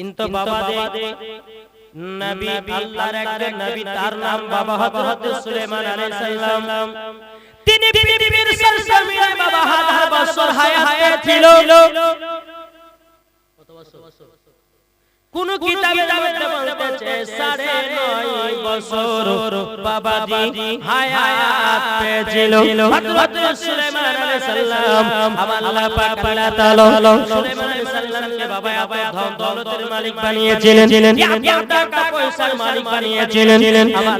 কিন্তু বাবা দে নবী আল্লাহর একজন নবী তার নাম বাবা হযরত সুলাইমান আলাইহিস সালাম। তিনি পৃথিবীর সরজমিনে বাবা হাজার বছর হায়াত ছিল। কত বছর কোন কিতাবের মধ্যে বলতেছে সাড়ে নয় বছর বাবাজি হায়াত পেয়েছিল। হযরত সুলাইমান আলাইহিস সালাম আমার আল্লাহ পাক আল্লাহ তাআলা সুলাইমান আলাইহিস সালামকে বাবা এত ধন দৌলতের মালিক বানিয়েছিলেন। টাকা পয়সার মালিক বানিয়েছিলেন।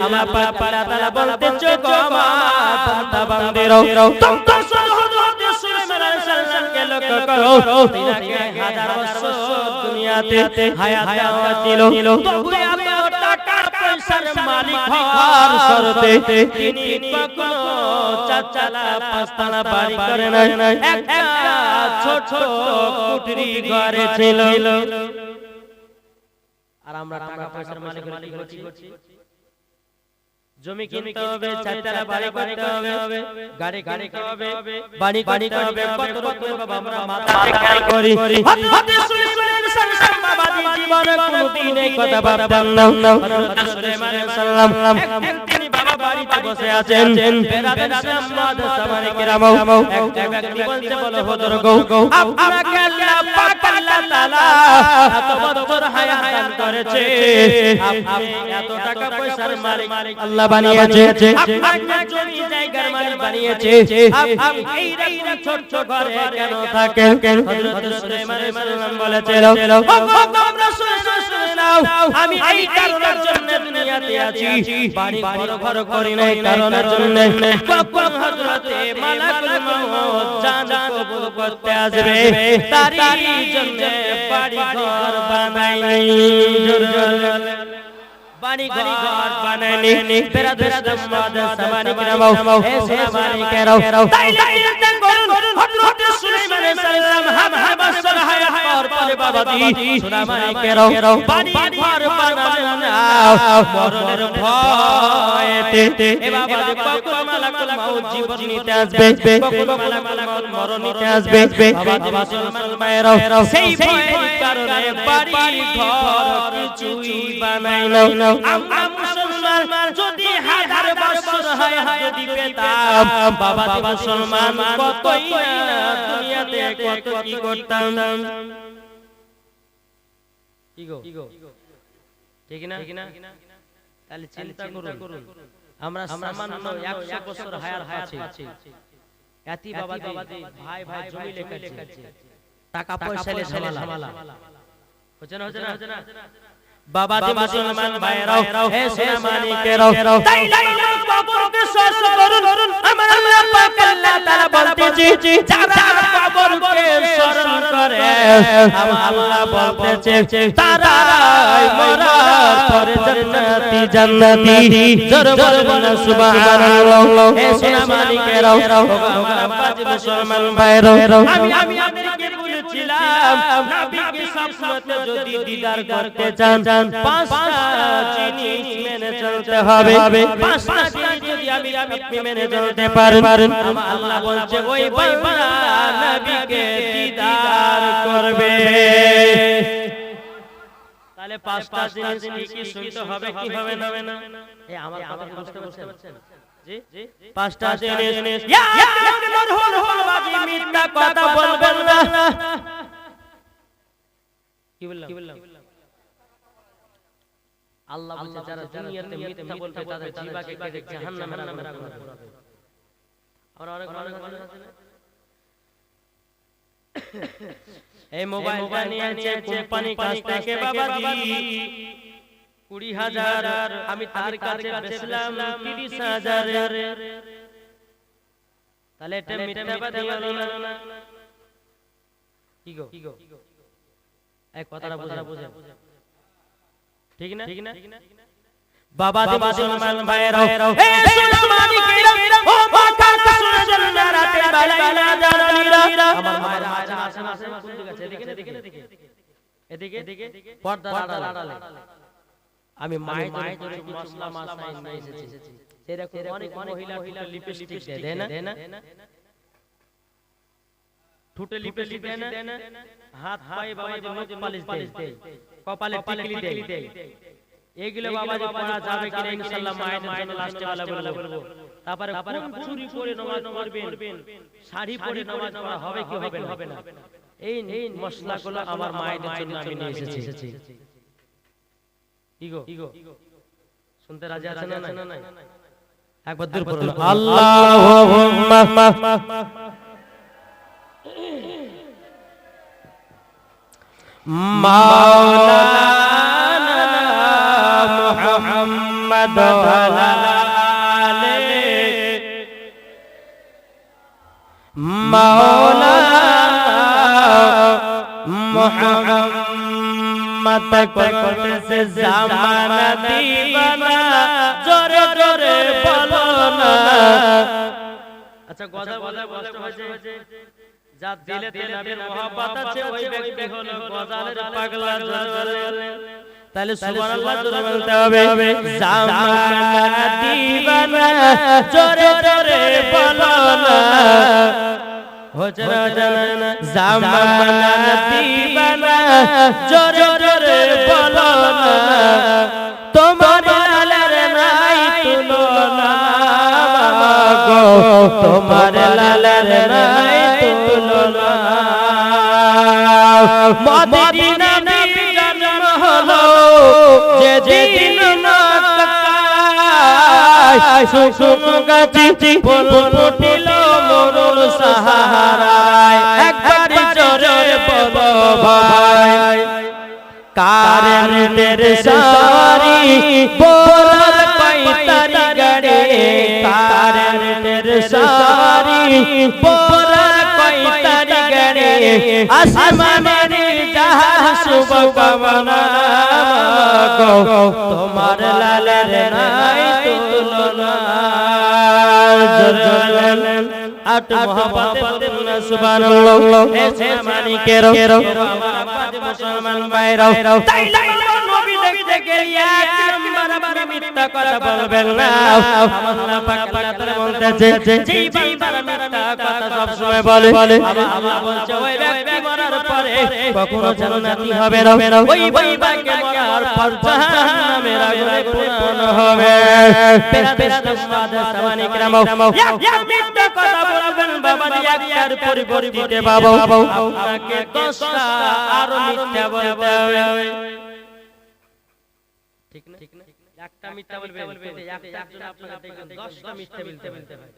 আমার পাক আল্লাহ তাআলা বলতেছে গো আমার বান্দা বান্দিরাও তোমরা হযরত সুলাইমান আলাইহিস সালামকে লক্ষ্য করো তিনাকে হাজার বছর দুনিয়াতে হায়াত ছিল তবু মালিক হওয়ার শর্তে তিনি কখনো চাচালা পাঁচতলা বাড়ি করে নাই। একটা ছোট কুটরি ঘরে ছিল। আর আমরা টাকা পয়সার মালিক করছি জমি কিনতে হবে চারতলা বাড়ি করতে হবে গাড়ি গাড়ি হবে বাড়ি বাড়ি করবে কত রকমের বাবা আমরা মাথা খেয়াল করি হযরত সুলাইমান সাল্লাম বাবা জীবনে কোনদিন এই কথা ভাবতাম না হযরত সুলাইমান সাল্লাম একদিন বাবা বাড়িতে বসে আছেন বেরাদার সামাদ সামানে কিরামাও একটা ব্যক্তি বলছে বলো হুজুর গো আপনাকে আল্লাহ পাক আল্লাহ তাআলা এত বছর হায়াত দান করেছে আপনি এত টাকা পয়সার মালিক আল্লাহ বানিয়েছে আপনাকে জমি জায়গার মালিক বানিয়েছে আপনি এই রকম ছোট ছোট ঘরে কেন থাকেন হযরত সুলাইমান সাল্লাম বলেছিল ও তোমরা শুনে শুনে নাও আমি এই কারণের জন্য দুনিয়াতে আছি বাড়ি ঘর ঘর করি নাই কারণের জন্য কখন হযরতে মালাকুল মউত জান কবুল করতে আসবে তারই জন্য বাড়ি ঘর বানাই জোর জোর বাড়ি ঘর বানাইনি বেরা বেরা মাদ সামানি কিরামাও এসে আমানি কেরাও। তাই চিন্তা করুন হযরত সুলাইমান সালাম হাম হাম সলাহায় পর পরে বাবা দি সুলাইমান কেরাও বাড়ি ঘর বানাও মরণের ভয়তে এ বাবা যে কখন মালাকুল মাউত জীবন নিতে আসবে কখন মালাকুল মরণ নিতে আসবে বাবা দি মুসলমান মায়েরাও সেই ভয়ের কারণে বাড়ি ঘর কিছুই বানাই নাও আমরা মুসলমান যদি হাজার বছর যদি পেতাম বাবা মুসলমান কতই না দুনিয়াতে কত কি করতাম। ঠিক না? তাহলে চিন্তা করুন। আমরা সামান্য 100 বছর হায়াত আছি এতি বাবা ভাই ভাই জমি লেখাচ্ছে। টাকা পয়সা লে ঝামেলা হচ্ছে না হচ্ছে না। বাবা দি মুসলমান ভাইরাও হে সোনামানিকেরাও তাই লাইলা কবর বিশ্বাস করুন আমার আল্লাহ পাক আল্লাহ তাআলা বলতেছে যারা কবরকে স্মরণ করে। আমার আল্লাহ বলতেছে তারা মরার পরে জান্নাতি জান্নাতি জোর বলুন সুবহানাল্লাহ। হে সোনামানিকেরাও আমার আব্বাজি মুসলমান ভাইরাও। আমি আমি আপনাদেরকে নবীকে সবসময় যদি দিদার করতে চান পাঁচটা জিনিস মেনে চলতে হবে। পাঁচটা জিনিস যদি আমি আপনি মেনে চলতে পারেন। আল্লাহ বলছে ওই বান্দা নবীকে দিদার করবে। তাহলে পাঁচটা জিনিস কি শুনতে হবে কি হবে না? এই আমার কথা বুঝতে পারছেন? জি পাঁচটা জিনিস ইয়া মিথ্যা কথা বলবেন না কি বললাম কি বললাম আল্লাহ বলছে যারা দুনিয়াতে মিথ্যা বলবে তাদের জিবাকে কেটে জাহান্নামের আগুনে পোড়াবে আমরা অনেক মানুষ আছে এই মোবাইলটা নিয়েছে কোম্পানি কাছ থেকে বাবা বাবাজি কুড়ি হাজার আমি তার কাছে বেচলাম তিরিশ হাজার। তাহলে এটা মিথ্যাবাদী হলো না। কি গো? কি গো? এক কথাটা বুঝা বুঝা ঠিক না? ঠিক না? বাবা দি মুসলমান ভাইরাও হে সুলমানি কিরা ও মাথা শুনে জন্য রাতে বেলা জানানিরা আমার মায়ের মাঝে আসেন আসেন কোন দিকে এদিকে এদিকে এদিকে পর্দা আড়ালে। আমি মায়ের মায়ের জন্য মশলা মাছলা নিয়ে এসেছি সেরকম অনেক মহিলা মহিলা লিপস্টিক দেয় না? ঠুটে লিপস্টিক দেয় না? হাত পায়ে বাবা যে নখ পালিশ দেয়। কপালে টিকলি দেয়। এইগুলো বাবাজি পড়া যাবে কিনা ইনশাআল্লাহ মায়ের জন্য লাস্টে বেলা বলব তারপরে কোন চুরি করে নামাজ পড়বেন। শাড়ি পরে নামাজ পড়া হবে কি হবে হবে না? এই এই মশলাগুলো আমার মায়ের জন্য আমি নিয়ে এসেছি। Ego ego. শুনতে রাজি আছেন না না একবার দূর পড়ুন আল্লাহুম্মা। মাওলানা মুহাম্মদ মাওলানা মুহাম্মদ জামানা দিবানা, জোরে জোরে বলো না। আচ্ছা গজা গজা কষ্ট হয়েছে। যা দিলে তে নবীর আছে, ওই ব্যক্তি হলো গজালের পাগলা তাহলে সুবহানাল্লাহ জোরে বলতে হবে, জামানা দিবানা, জোরে জোরে বলো না। হজরা জানা জামানা দিবানা জোরে জোরে বলো তোমার লালার নাই তুলনা গো তোমার লালার নাই তুলনা মদিনা নবী জন্ম হলো যে দিন মক্কায় সুসুম গাছি ফুল ফুটিল। মরুর সাহারায় একবার জোরে বলো ভাই কারেন্টের সারি বোলার পাইতারি গাড়ি কারেন্টের সারি বোলার পাইতারি নাই তুলনা আট মোহাম্মত সুবহানাল্লাহ। এসে মানিকের আমার মুসলমান ভাইরাও। তাই নবী দেখতে আবার মিথ্যা কথা বলবেন না। আল্লাহ পাক তাআলা বলতেছে যেই বান্দা মিথ্যা কথা সব সময় বলে। আল্লাহ বলছে ওই ব্যক্তি মরার পরে কখনো জান্নাতি হবে না। ওই বান্দাকে মরার পর জাহান্নামের আগুনে পুরান হবে। মিথ্যা কথা বলবেন বাবা একটার পরিবর্তিতে বাবা। আপনাকে দশটা আরও মিথ্যা বলতে হবে। মিথ্যা বলবেন কিন্তু একটার জন্য আপনাকে দেখবেন 10টা মিথ্যা বলতে বলতে হয়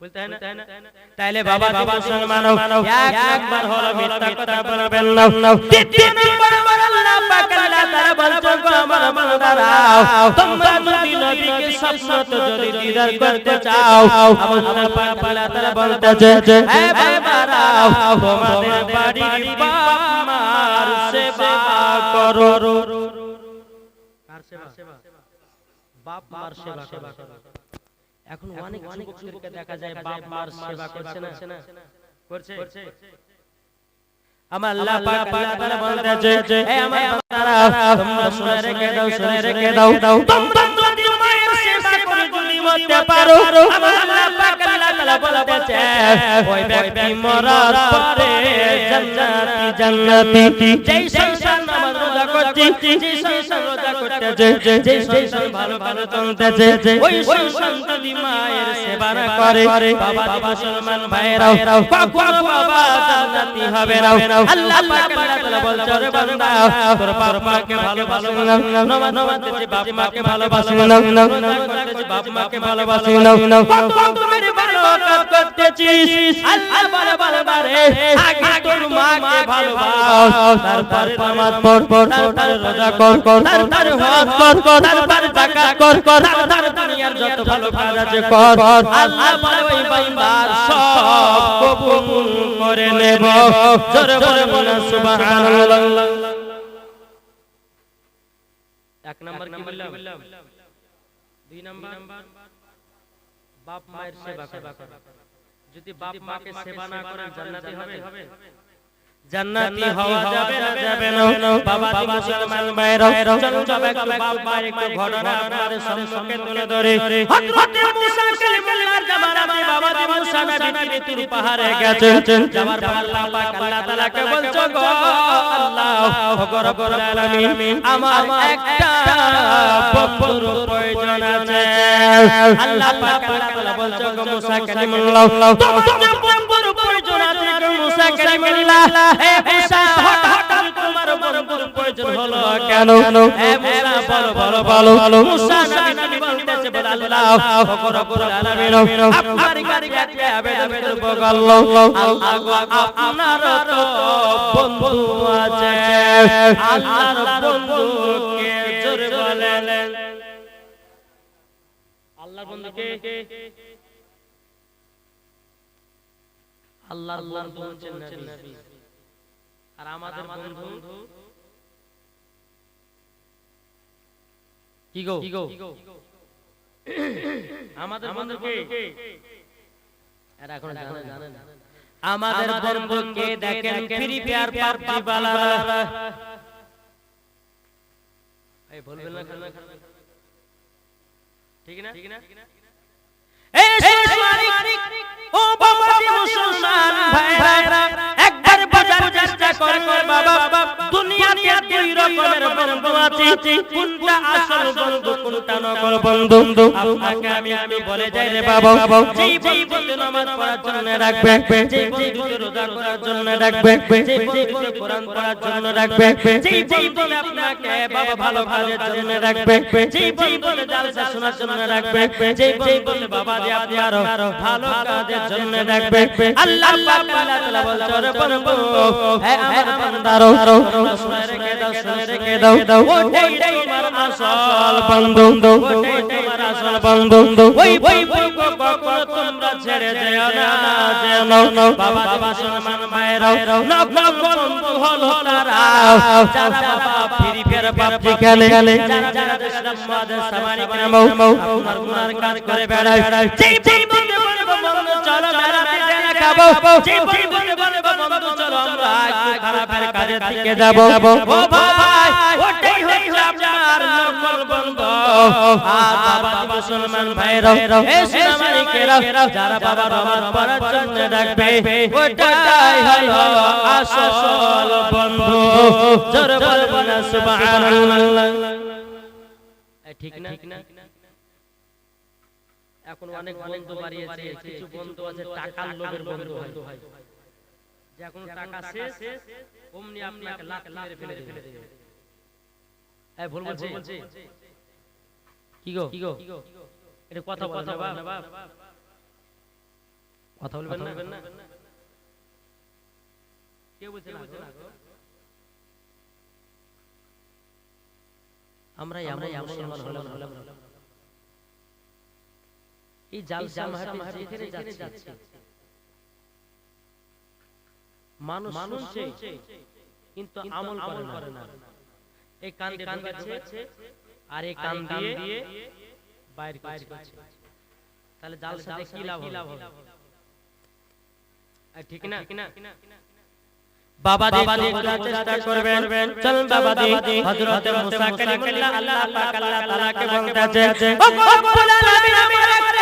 বলতে না। তাইলে বাবা বাবা সম্মান এক একবার হলো মিথ্যা কথা বলবেন। না। দ্বিতীয় নম্বর আমার আল্লাহ পাক আল্লাহ তাআলা বলছেন গো আমার বান্দারা তোমরা নবী নবীকে স্বপ্নতে যদি দিদার করতে চাও আল্লাহ পাক আল্লাহ তাআলা বলতেছে হে বাবারা তোমাদের বাড়ির বাপ মার সেবা করো। বাপ মার সেবা করো এখন অনেক অনেক যুবককে দেখা যায় বাপ মার সেবা করছে না। করছে আমার আল্লাহ পাক তাআলা বলতেছে হে আমার বান্দারা তোমরা শুনে রেখে দাও শুনে রেখে দাও তোমরা যদি মায়ের সেবা করে যদি মরতে পারো আমার আল্লাহ পাক আল্লাহ তাআলা বলতেছে ওই ব্যক্তি মরার পরে জান্নাতি জান্নাতি যেই সংসার নামাজ রোজা করছি যেই সংসার রোজা করতেছে যেই সংসার ভালো ভালো চলতেছে ওই সংসার মায়ের সেবা করে বাবা বাবা সলমান ভাইরাও কখনো বাবা জান্নাতি হবে না আল্লাহ পাক আল্লাহ তাআলা বলছে রে বান্দা তোর বাপ মাকে ভালোবাসো না নামাজ নামাজ বাপ মাকে ভালোবাসো না নামাজ পড়তে বাপ মাকে ভালোবাসো না কত তুমি ভালো কাজ করতেছিস আল্লাহ বলে বলে আগে তোর মাকে ভালোবাস তারপরে নামাজ পড় পড় তারপরে রোজা কর কর তারপরে হজ কর কর তারপরে যাকাত কর কর তারপরে দুনিয়ার যত ভালো কাজ আছে কর আল্লাহ বলে ওই বান্দার সব কবুল করে নেব জোরে জোরে বলেন সুবহানাল্লাহ এক নাম্বার কি বললাম দুই নাম্বার বাপ মায়ের সেবা করা যদি বাপ মাকে সেবা না করেন জান্নাতি হবে জান্নাতি হওয়া যাবে না যাবে না। বাবা দি মুসলমান ভাইরা চলো যাবে একটু মায়ের একটু ঘটনা আপনাদের সম্মুখে তুলে ধরে। হযরত মুসা কালিমুল্লাহ জামানাতে বাবা দি মুসা নবী তুর পাহাড়ে গেছেন যাবার পর আল্লাহ পাক আল্লাহ তাআলাকে বলছো গো আল্লাহ গো রব্বুল আলামিন আমার একটা বন্ধুর প্রয়োজন আছে। আল্লাহ পাক আল্লাহ বলছো গো মুসা কালিমুল্লাহ আছে গো মুসা কালিমুল্লাহ হে মুসা হঠাৎ তোমার বন্ধুর প্রয়োজন হলো কেন হে মুসা বলো বলো বলো মুসা নবী বলতেছে বল আল্লাহ রব্বুল আলামিন আপনার কাছে আবেদন করব আল্লাহ আল্লাহ আপনার তো বন্ধু আছে আল্লাহর বন্ধুকে জোরে বলেন আল্লাহর বন্ধুকে আল্লাহর বন্ধু হচ্ছেন নবী। আর আমাদের বন্ধু কি গো? কি গো? আমাদের বন্ধু কে? এরা এখন জানেন না। আমাদের বন্ধুকে দেখেন ফ্রি ফায়ার পাবজি বালারা। এই বলবেন না ঠিক না? ঠিক না? ও বাবা মুসলমান ভাইরা কর বাবা দুনিয়াতে দুই রকমের বন্ধু আছে। কোনটা আসল বন্ধু কোনটা নকল বন্ধু? আপনাকে আমি আমি বলে যাই রে বাবা। যেই বন্ধু নামাজ পড়ার জন্য রাখবে যেই বন্ধু রোজা করার জন্য রাখবে যেই বন্ধু কোরআন পড়ার জন্য রাখবে যেই বন্ধু আপনাকে বাবা ভালো কাজের জন্য রাখবে যেই বন্ধু জালসা শোনার জন্য রাখবে যেই বন্ধু বাবা যে আপনি আরও ভালো কাজের জন্য রাখবে আল্লাহ পাক আল্লাহ তাআলা বলছে বন্ধু হে আমার বান্দারো শুনে রেখে দাও শুনে রেখে দাও ওটাই তোমার আসল বন্ধু ওটাই তোমার আসল বন্ধু ওই ওই ওই তোমরা ছেড়ে যেও না যেন বাবা বাবা সম্মান মায়েরাও নকল বন্ধু হলো তারা যারা বাবা ফিরি ফের পাপজি খেলে যারা যারা দেশের মাদের সামানিক নামও আপনার গুনার কাজ করে বেড়ায় যেই বন্ধু বন্ধু চলো বেড়াতে জেলা খাব যেই বন্ধু বলব বন্ধু চলো আমরা একটু খারাপের কাজের দিকে যাব ও ভাই ওটাই হচ্ছে আপনার নকল বন্ধু আর বাবা মুসলমান ভাইরা এ সোনামানিকেরা যারা বাবা রহমান পড়ার জন্য ডাকবে ওটাই হলো আসল বন্ধু জোর বলব না সুবহানাল্লাহ ঠিক না এখন অনেক বন্ধু বাড়িয়েছে কিছু বন্ধু আছে টাকার লোভের বন্ধু হয়। যখন টাকা শেষ অমনি আপনাকে লাখ মেরে ফেলে দেবে এই ভুল বলছি? কি গো? কি গো? এটা কথা কথা বাপ। কথা বলবেন না? কে বলছে না গো? আমরা আমরা মুসলমান হলাম হলাম এই জালসা মাহফিল যেখানে যাচ্ছে। মানুষ শুনছে কিন্তু আমল করে না। এই কান কান ঢুকাচ্ছে আর এই কান দিয়ে বাইরে করছে তাহলে জালসাতে কি লাভ হবে? ঠিক না বাবা বাবা চেষ্টা করবেন। চল বাবা দি হযরত মুসা কালিমুল্লাহ আল্লাহ পাক আল্লাহ তাআলাকে বলতেছে ও রব্বুল আলামিন আমার একটা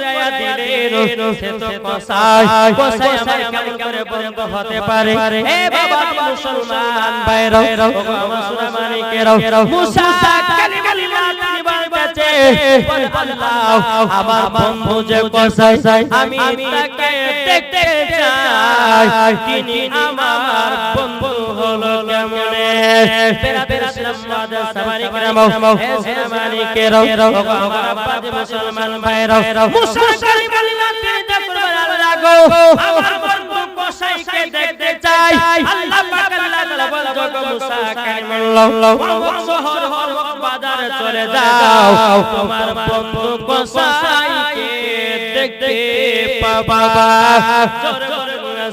বন্ধু দিলেন সে তো কসাই কসাই আমার কেমন করে বন্ধু হতে পারে হে বাবা মুসলমান ভাইরা ও আমার সোনা মানিকেরাও মুসা কালিমা তিনি আল্লাহ আমার বন্ধু যে কসাই আমি তাকে দেখতে চাই তিনি আমার মুসলমান ভাইরাও মুসা কালিমা তিনি আল্লাহ গো আমার বন্ধু কসাইকে দেখতে চাই আল্লাহ পাক আল্লাহ আল্লাহ বলছো গো মুসা কালিমুল্লাহ শহর হর বাজারে চলে যাও তোমার বন্ধু কোসাইকে দেখতে পাবা জোরে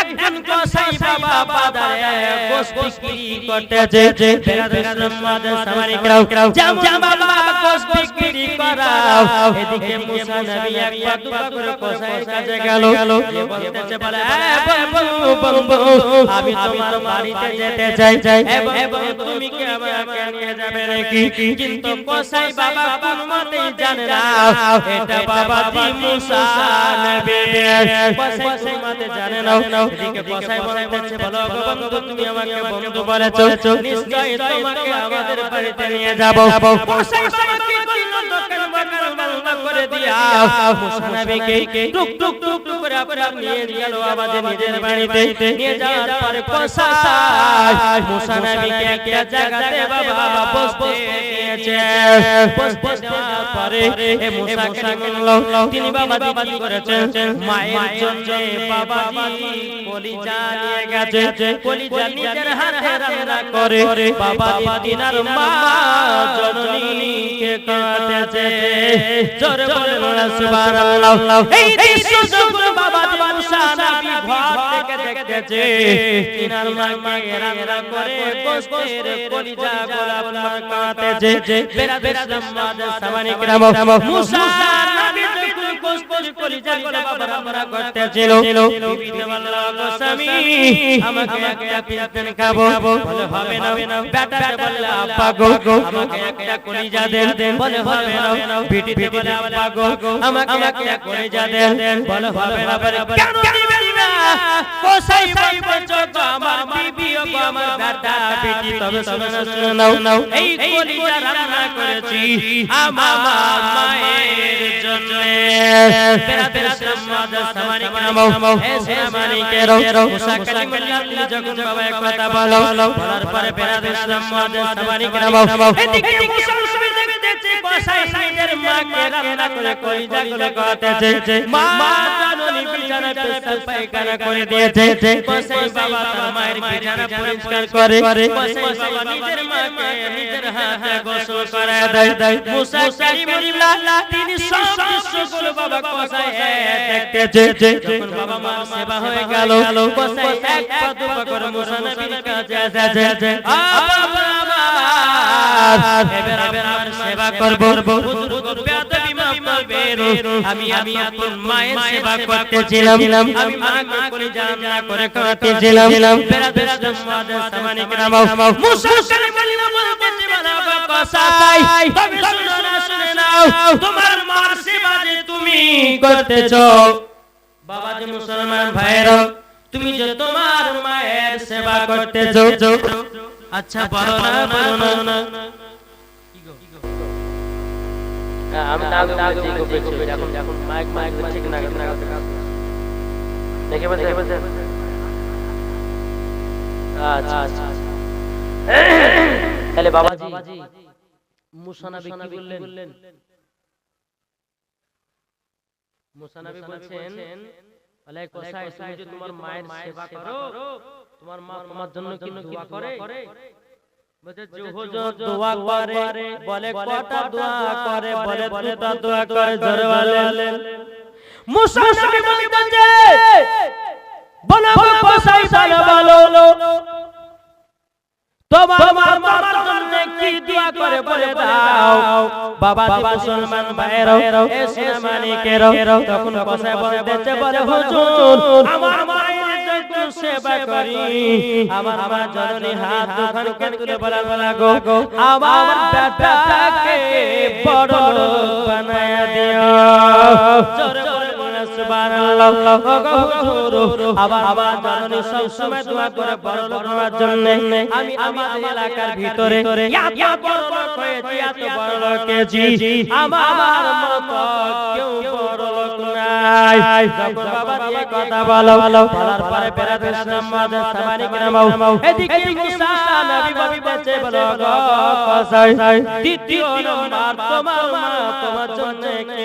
একজন কসাই বাবা বাজারে গোশ বিক্রি করতেছে। বেরাদের মাঝে সামারিকরাও যেমন বাবা গোশ বিক্রি করাও। এদিকে মুসা নবী একবার দুবার করে কসাইয়ের কাছে গেল। বলতেছে বলে এ বন্ধু বন্ধু আমি তোমার বাড়িতে যেতে চাই। চাই। এ এবং তুমি কি আমাকে নিয়ে যাবে নাকি? কিন্তু কসাই বাবা কোন মতেই জানে না। এটা বাবা দি মুসা নবী। কসাই কোন মতে জানে না এদিকে কসাই বলতেছে বলো গো বন্ধু তুমি আমাকে বন্ধু বলেছ। নিশ্চয়ই তোমাকে আমাদের বাড়িতে নিয়ে যাব। কসাই বাবা কি করল দোকান বন্ধ করে দিয়া। মুসা নবীকে টুক টুক টুক টুক করে আপনার নিয়ে গেল আমাদের নিজের বাড়িতে। নিয়ে যাওয়ার পরে কসাই মুসা একটা জায়গাতে বাবা বসতে দিয়েছে। বসতে দেওয়ার পরে এ মুসা কালিমুল্লাহ তিনি বাবা কি করেছেন মায়ের জন্য বাবা কলিজা নিয়ে গেছে। কলিজা নিজের হাতে রান্না করে। বাবা দিনার মা জননীকে কাঁদেছে। জোরে বলে না সুবহানাল্লাহ এই দৃশ্য যখন বাবা মুসা নবী ঘর থেকে দেখতেছে তিনার মাকে রান্না করে গোস্তের কলিজা গোলাপ নাম কাঁদেছে বেরা বেরা মাদ সামানিক রাম মুসা নবী আমাকে একটা কলিজা দেন বলে হবে না কেন দিবেন না? কোসাই ভাই বলছো গো আমার বিবি ও গো আমার বেটা বিটি তবে শুনে শুনে নাও নাও। এই কলিজা রান্না করেছি আমার মায়ের জন্য। বেরা বেরা সমাজ সমানি নামো এসে মানি কেরো মুসা কালিমুল্লাহ যখন বাবা এক কথা বলো বলার পরে বেরা বেরা সমাজ সমানি নামো এদিকে মুসা নবী দেখতেছে কসাই মাকে রান্না করে কলিজা গুলো কাটেছে। মা জননী বিছানা পেশাব পায়খানা করে দিয়েছে। কসাই বাবা তার মায়ের বিছানা পরিষ্কার করে কসাই বাবা নিজের মাকে নিজের হাতে গোসল করে দেয় মুসা কালিমুল্লাহ তিনি সব দৃশ্যগুলো বাবা কসাই দেখতেছে। যখন বাবা মার সেবা হয়ে গেল কসাই এক পা দু পা করে মুসা নবীর কাছে এসেছে আ বাবা আমার এবার আমার সেবা করব। হুজুর আমি আমি মায়ের সেবা করতেছিলাম আমি মাকে করে জানা করে করতেছিলাম বেরা বেরা সমাজ সামানি গ্রাম মুসা কালিমুল্লাহ বলতেছে বলা কসাই তবে শুনো না শুনে নাও। তোমার মার সেবা যে তুমি করতেছো বাবা যে মুসলমান ভাইরা তুমি যে তোমার মায়ের সেবা করতেছো আচ্ছা বলো না। বলো না। আমি না না জি গো পেছি এখন এখন মাইক মাইক ঠিক না না দেখে বলতে বলতে আচ্ছা আচ্ছা। তাহলে বাবাজি মুসা নবী কি বললেন মুসা নবী বলছেন বলে কোসাই তুমি যে তোমার মায়ের সেবা করো তোমার মা তোমার জন্য কি দোয়া করে? দোয়া করে বলে কটা দোয়া করে বলে দুটা দোয়া করে জোরে বলেন মুসা নবী বলতেছে বলো কোসাই বলো বলো তোমার মা তোমার জন্য কি দোয়া করে বলে দাও বাবা মুসলমান ভাইরাও এসে মানিকেরও তখন কসাই বলতেছে বলে হুজুর আমার মায়ের যত সেবা করি। আমার মা জননী হাত দুখানকে তুলে বলা বলা গো আমার বেটাকে বড় বানায়া দিও। জোরে বলে বলে সুবহানাল্লাহ। গো হুজুর আবার আমার জননী সব সময় দোয়া করে বড় লোক হওয়ার জন্য। আমি আমাদের এলাকার ভিতরে এত বড় লোক হয়েছি এত বড় লোক হয়েছি। আমার মতো কেউ বড় নাই। যখন বাবা দিয়ে কথা বলো বলার পরে বেরাতে সম্মাদ সামানি কেরামাও এদিকে মুসা নবী বলতেছে বলো গো দ্বিতীয় নম্বর তোমার মা তোমার জন্য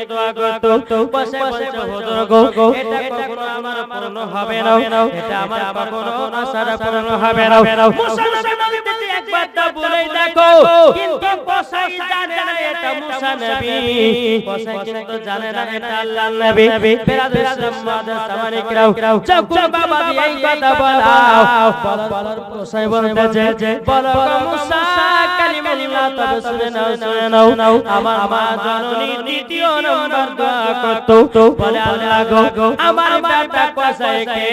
দোয়া করতো বসে বসে হুজুর গো এটা কখনো আমার পূর্ণ হবে না এটা আমার কখনো আশা পূর্ণ হবে না মুসা নবী একবার তো বলেই দেখো কিন্তু কসাই জানে না এটা মুসা নবী কসাই কিন্তু জানে না এটা আল্লাহ নবী বেরাতে সম্মাদ সামানি কেরাও যখন বাবা এই কথা বলাও বলার কসাই বলতেছে বলো মুসা কালিমাল্লাহ তবে শুনে নাও শুনে নাও আমার মা জননী দ্বিতীয় নম্বর দোয়া করতো। বলে আল্লাহ গো, আমার বেটা কসাইকে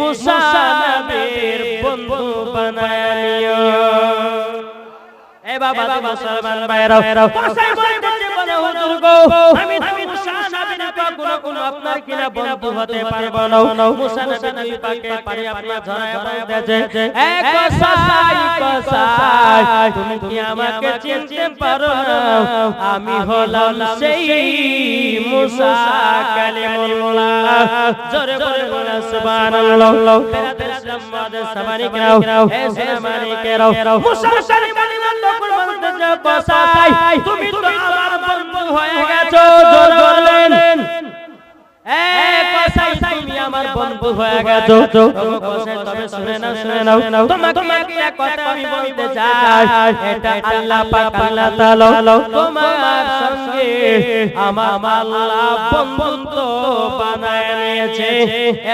মুসা নবীর বন্ধু বানায় নিও। এ বাবা মুসলমান ভাইরাও কসাই বলতেছে বলে হুজুর গো, আমি তো মুসা নবীর কখনো কোনো আপনার কিনা বন্ধু হতে পারব না। মুসা নবীর পাকে পারে আপনার ধরায় বলতেছে এ কসাই কসাই তুমি কি আমাকে চিনতে পারো না। আমি হলাম সেই মুসা কালিমুল্লাহ। জোরে বলে বলে সুবহানাল্লাহ। বেরাতে সম্মাদ সামানি কেরাও হে সামানি কেরাও মুসা কালিমুল্লাহ কসাই তুমি তো আমার বন্ধু হয়ে গেছো জোরে বলেন তুমি আমার বন্ধু হয়ে গেছো। তবে শুনে নাও শুনে নাও। তোমাকে একটা কথা আমি বলতে চাই। এটা আল্লাহ পাক আল্লাহ তাআলা তোমার সঙ্গে আমার আল্লাহ বন্ধুত্ব বানায় নিয়েছে।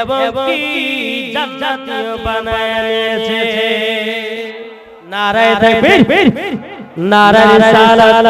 এবং কি জান্নাতীয় বানায় নিয়েছে। নারায়ে তাকবীর। নারায়ে রিসালাত